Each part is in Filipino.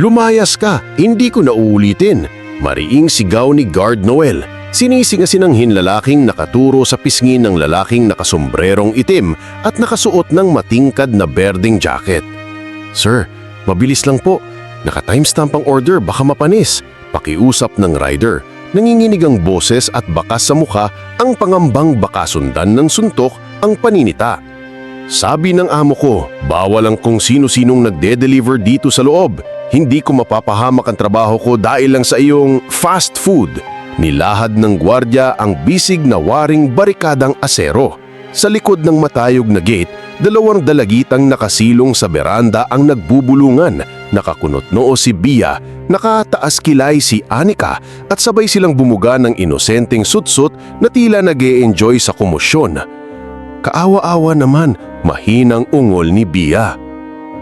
Lumayas ka, hindi ko na uulitin. Mariing sigaw ni Guard Noel. Sinisingasin ng hinlalaking nakaturo sa pisngi ng lalaking nakasombrerong itim at nakasuot ng matingkad na berding jacket. Sir, mabilis lang po. Naka-timestamp ang order, baka mapanis. Pakiusap ng rider. Nanginginig ang boses at bakas sa mukha ang pangambang bakasundan ng suntok ang paninita. Sabi ng amo ko, bawal ang kung sino-sinong nagde-deliver dito sa loob. Hindi ko mapapahamak ang trabaho ko dahil lang sa iyong fast food. Nilahad ng gwardya ang bisig na waring barikadang asero. Sa likod ng matayog na gate, dalawang dalagitang nakasilong sa beranda ang nagbubulungan. Nakakunot noo si Bia, nakataas kilay si Anika at sabay silang bumuga ng inosenteng sutsut na tila nag enjoy sa komosyon. Kaawa-awa naman, mahinang ungol ni Bia.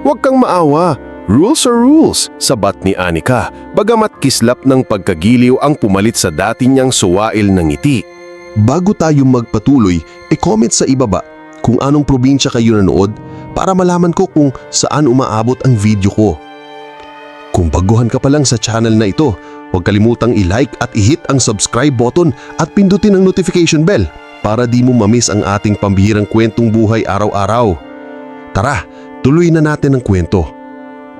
Huwag kang maawa, rules are rules, sabat ni Anika, bagamat kislap ng pagkagiliw ang pumalit sa dati niyang suwail ng ngiti. Bago tayo magpatuloy, e-comment sa ibaba kung anong probinsya kayo nanood para malaman ko kung saan umaabot ang video ko. Kung baguhan ka pa lang sa channel na ito, huwag kalimutang i-like at i-hit ang subscribe button at pindutin ang notification bell para di mo mamiss ang ating pambihirang kwentong buhay araw-araw. Tara, tuloy na natin ang kwento.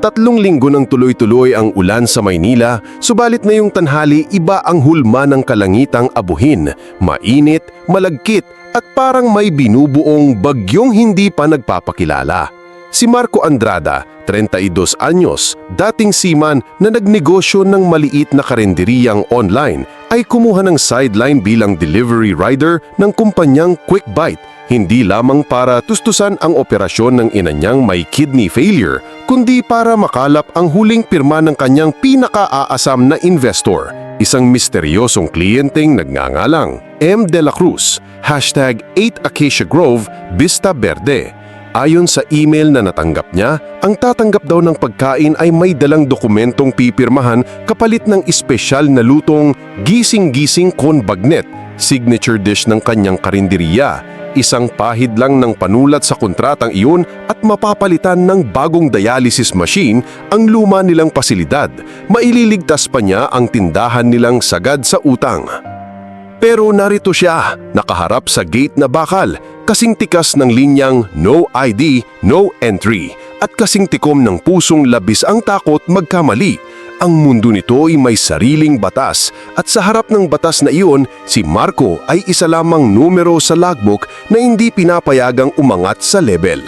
Tatlong linggo nang tuloy-tuloy ang ulan sa Maynila, subalit na yung tanghali iba ang hulma ng kalangitang abuhin, mainit, malagkit at parang may binubuong bagyong hindi pa nagpapakilala. Si Marco Andrada, 32 anyos, dating seaman na nagnegosyo ng maliit na karenderiyang online, ay kumuha ng sideline bilang delivery rider ng kumpanyang Quick Bite hindi lamang para tustusan ang operasyon ng ina niyang may kidney failure, kundi para makalap ang huling pirma ng kanyang pinakaaasam na investor, isang misteryosong kliyenteng nagngangalang M. De La Cruz, hashtag 8 Acacia Grove, Vista Verde. Ayon sa email na natanggap niya, ang tatanggap daw ng pagkain ay may dalang dokumentong pipirmahan kapalit ng espesyal na lutong gising-gising con bagnet, signature dish ng kanyang karinderiya isang pahid lang ng panulat sa kontratang iyon at mapapalitan ng bagong dialysis machine ang luma nilang pasilidad. Maililigtas pa niya ang tindahan nilang sagad sa utang. Pero narito siya, nakaharap sa gate na bakal, kasing tikas ng linyang no ID, no entry, at kasing tikom ng pusong labis ang takot magkamali. Ang mundo nito ay may sariling batas at sa harap ng batas na iyon, si Marco ay isa lamang numero sa logbook na hindi pinapayagang umangat sa level.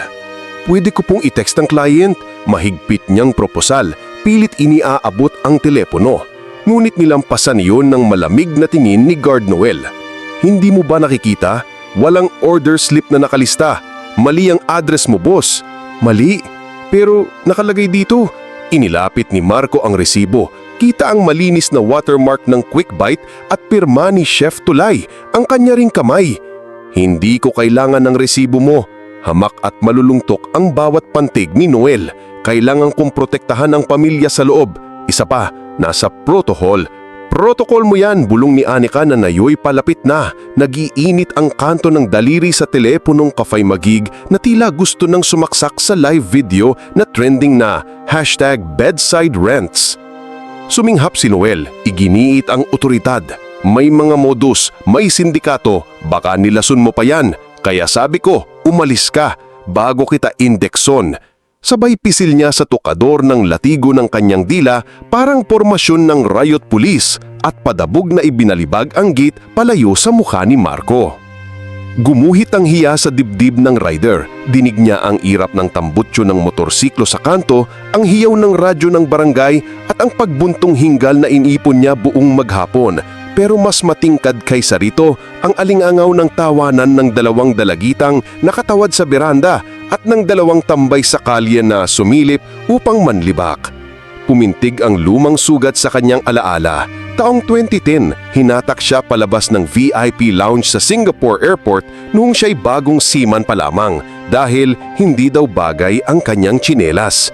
Pwede ko pong i-text ang client, mahigpit niyang proposal, pilit iniaabot ang telepono. Ngunit nilampasan iyon ng malamig na tingin ni Guard Noel. Hindi mo ba nakikita? Walang order slip na nakalista. Mali ang address mo, boss. Mali. Pero nakalagay dito, Inilapit ni Marco ang resibo. Kita ang malinis na watermark ng Quick Bite at pirma ni Chef Tulay, ang kanya ring kamay. Hindi ko kailangan ng resibo mo. Hamak at malulungtok ang bawat pantig ni Noel. Kailangan kong protektahan ang pamilya sa loob. Isa pa, nasa protocol. Protocol mo yan, bulong ni Anika na nayoy palapit na. Nagiinit ang kanto ng daliri sa teleponong kafay magig na tila gusto nang sumaksak sa live video na trending na hashtag bedside rents. Suminghap si Noel, iginiit ang otoridad. May mga modus, may sindikato, baka nilason mo pa yan. Kaya sabi ko, umalis ka bago kita indekson. Sabay pisil niya sa tukador ng latigo ng kanyang dila parang formasyon ng riot police at padabog na ibinalibag ang gate palayo sa mukha ni Marco. Gumuhit ang hiya sa dibdib ng rider. Dinig niya ang irap ng tambutso ng motorsiklo sa kanto, ang hiyaw ng radyo ng barangay at ang pagbuntong hinggal na inipon niya buong maghapon. Pero mas matingkad kaysa rito ang alingangaw ng tawanan ng dalawang dalagitang nakatawad sa beranda at ng dalawang tambay sa kalye na sumilip upang manlibak. Pumintig ang lumang sugat sa kanyang alaala. Taong 2010, hinatak siya palabas ng VIP lounge sa Singapore Airport noong siya'y bagong seaman pa lamang dahil hindi daw bagay ang kanyang tsinelas.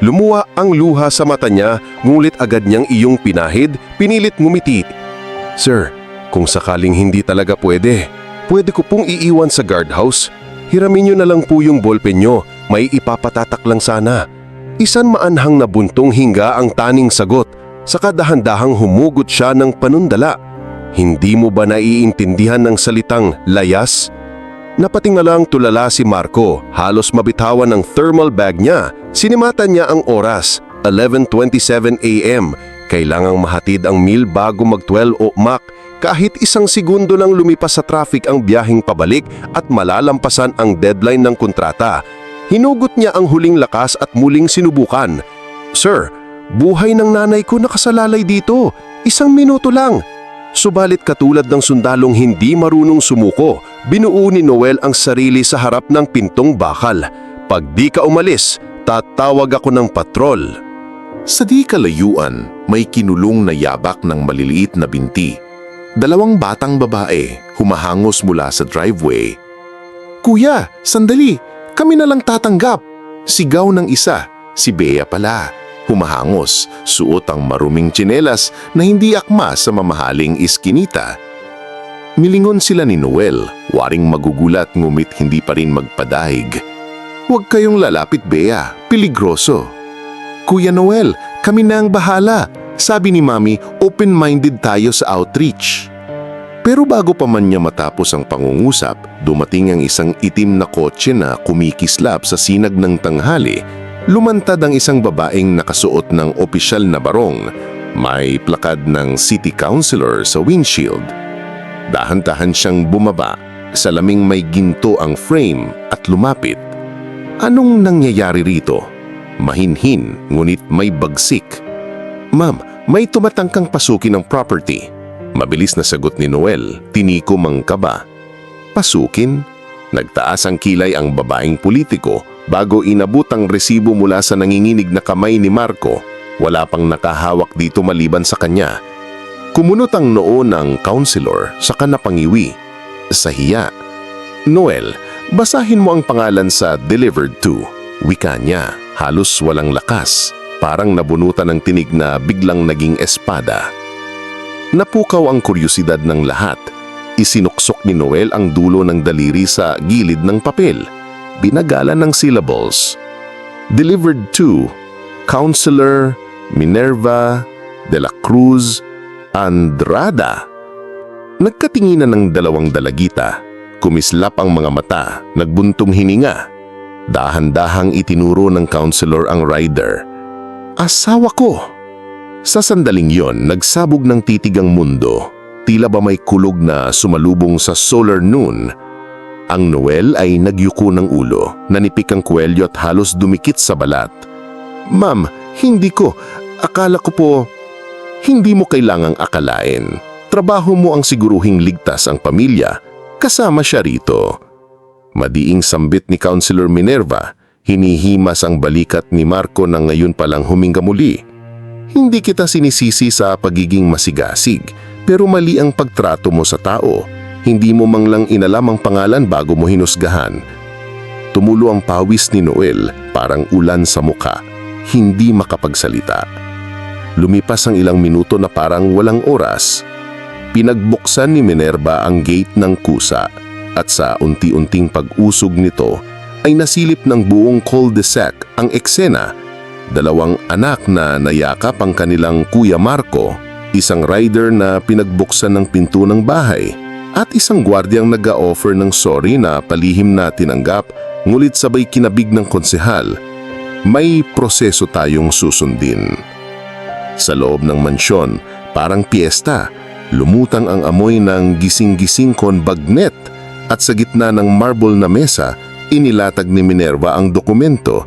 Lumuwa ang luha sa mata niya ngulit agad niyang iyong pinahid, pinilit ngumiti. Sir, kung sakaling hindi talaga pwede, pwede ko pong iiwan sa guardhouse. Hiramin niyo na lang po yung ballpen niyo, may ipapatatak lang sana. Isan maanhang na buntong hinga ang taning sagot, saka dahan-dahang humugot siya ng panundala. Hindi mo ba naiintindihan ng salitang layas? Napatingalang tulala si Marco, halos mabitawan ng thermal bag niya. Sinimatan niya ang oras, 11.27 a.m. Kailangang mahatid ang meal bago mag-12 o mak. Kahit isang segundo lang lumipas sa traffic ang biyaheng pabalik at malalampasan ang deadline ng kontrata. Hinugot niya ang huling lakas at muling sinubukan. Sir, buhay ng nanay ko nakasalalay dito. Isang minuto lang. Subalit katulad ng sundalong hindi marunong sumuko, binuo ni Noel ang sarili sa harap ng pintong bakal. Pag di ka umalis, tatawag ako ng patrol. Sa di kalayuan, may kinulong na yabak ng maliliit na binti. Dalawang batang babae humahangos mula sa driveway. Kuya, sandali! Kami na lang tatanggap! Sigaw ng isa, si Bea pala. Humahangos, suot ang maruming tsinelas na hindi akma sa mamahaling iskinita. Milingon sila ni Noel, waring magugulat ngumit hindi pa rin magpadahig. Huwag kayong lalapit, Bea. Piligroso. Kuya Noel, kami na ang bahala. Sabi ni Mami, open-minded tayo sa outreach. Pero bago pa man niya matapos ang pangungusap, dumating ang isang itim na kotse na kumikislap sa sinag ng tanghali. Lumantad ang isang babaeng nakasuot ng opisyal na barong. May plakad ng city councilor sa windshield. Dahan-dahan siyang bumaba. Salaming may ginto ang frame at lumapit. Anong nangyayari rito? Mahinhin, ngunit may bagsik. Ma'am, may tumatangkang pasukin ng property. Mabilis na sagot ni Noel, tinikom ang kaba. Pasukin? Nagtaas ang kilay ang babaeng politiko bago inabot ang resibo mula sa nanginginig na kamay ni Marco. Wala pang nakahawak dito maliban sa kanya. Kumunot ang noo ng counselor sa kanapangiwi. Sa hiya. Noel, basahin mo ang pangalan sa delivered to. Wika niya, halos walang lakas. Parang nabunutan ng tinig na biglang naging espada. Napukaw ang kuryosidad ng lahat. Isinuksok ni Noel ang dulo ng daliri sa gilid ng papel. Binagalan ng syllables. Delivered to Counselor Minerva de la Cruz Andrada. Nagkatinginan ng dalawang dalagita. Kumislap ang mga mata, nagbuntong hininga. Dahan-dahang itinuro ng counselor ang rider. Asawa ko! Sa sandaling yon, nagsabog ng titig ang mundo. Tila ba may kulog na sumalubong sa solar noon. Ang Noel ay nagyuko ng ulo, nanipik ang kwelyo at halos dumikit sa balat. Ma'am, hindi ko. Akala ko po, hindi mo kailangang akalain. Trabaho mo ang siguruhing ligtas ang pamilya. Kasama siya rito. Madiing sambit ni Councilor Minerva, hinihimas ang balikat ni Marco na ngayon palang huminga muli. Hindi kita sinisisi sa pagiging masigasig, pero mali ang pagtrato mo sa tao. Hindi mo mang lang inalam ang pangalan bago mo hinusgahan. Tumulo ang pawis ni Noel, parang ulan sa muka. Hindi makapagsalita. Lumipas ang ilang minuto na parang walang oras. Pinagbuksan ni Minerva ang gate ng kusa at sa unti-unting pag-usog nito ay nasilip ng buong cul-de-sac ang eksena. Dalawang anak na nayakap ang kanilang Kuya Marco, isang rider na pinagbuksan ng pinto ng bahay, at isang gwardyang nag-offer ng sorry na palihim na tinanggap ngulit sabay kinabig ng konsehal. May proseso tayong susundin. Sa loob ng mansyon, parang piyesta, lumutang ang amoy ng gising-gising kon bagnet at sa gitna ng marble na mesa, inilatag ni Minerva ang dokumento.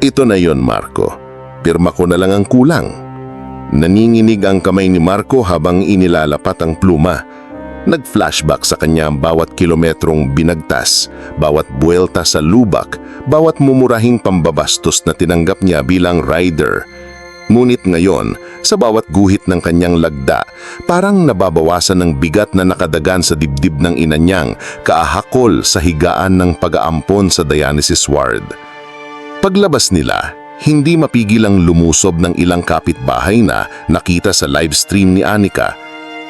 Ito na yon Marco. Pirma ko na lang ang kulang. Naninginig ang kamay ni Marco habang inilalapat ang pluma. Nag-flashback sa kanya ang bawat kilometrong binagtas, bawat buwelta sa lubak, bawat mumurahing pambabastos na tinanggap niya bilang rider. Ngunit ngayon, sa bawat guhit ng kanyang lagda, parang nababawasan ng bigat na nakadagan sa dibdib ng ina niyang kaahakol sa higaan ng pag-aampon sa dialysis ward. Paglabas nila, hindi mapigil ang lumusob ng ilang kapitbahay na nakita sa live stream ni Anika.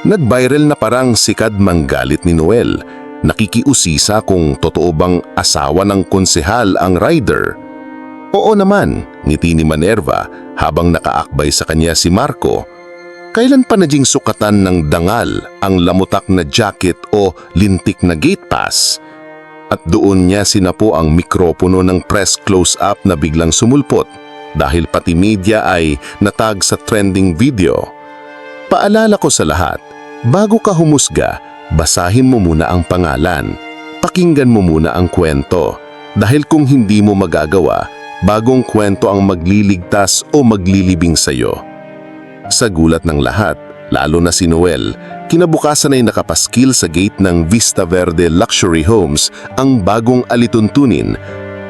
Nag-viral na parang sikad manggalit ni Noel. Nakikiusisa kung totoo bang asawa ng konsehal ang rider. Oo naman, ngiti ni Manerva habang nakaakbay sa kanya si Marco. Kailan pa naging sukatan ng dangal ang lamutak na jacket o lintik na gate pass? At doon niya sinapo ang mikropono ng press close-up na biglang sumulpot dahil pati media ay natag sa trending video. Paalala ko sa lahat, bago ka humusga, basahin mo muna ang pangalan. Pakinggan mo muna ang kwento. Dahil kung hindi mo magagawa, bagong kwento ang magliligtas o maglilibing sa'yo. Sa gulat ng lahat, lalo na si Noel, kinabukasan ay nakapaskil sa gate ng Vista Verde Luxury Homes ang bagong alituntunin.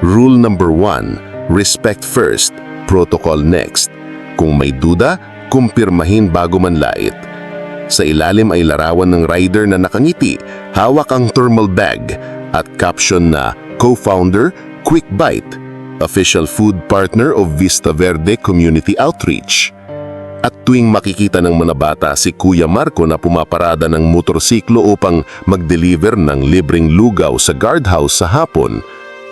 Rule number one, respect first, protocol next. Kung may duda, kumpirmahin bago manlait. Sa ilalim ay larawan ng rider na nakangiti, hawak ang thermal bag at caption na co-founder Quick Bite, official food partner of Vista Verde Community Outreach. At tuwing makikita ng mga bata si Kuya Marco na pumaparada ng motorsiklo upang mag-deliver ng libreng lugaw sa guardhouse sa hapon,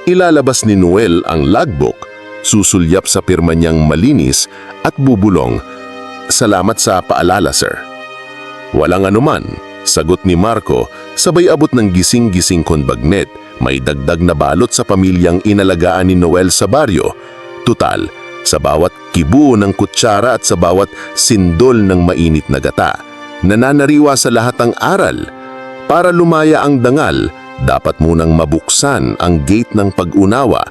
ilalabas ni Noel ang logbook, susulyap sa pirma niyang malinis at bubulong, Salamat sa paalala, sir. Walang anuman, sagot ni Marco, sabay abot ng gising-gising konbagnet, may dagdag na balot sa pamilyang inalagaan ni Noel sa baryo. Tutal, sa bawat kibuo ng kutsara at sa bawat sindol ng mainit na gata, nananariwa sa lahat ang aral. Para lumaya ang dangal, dapat munang mabuksan ang gate ng pag-unawa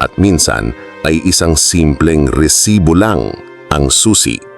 at minsan ay isang simpleng resibo lang ang susi.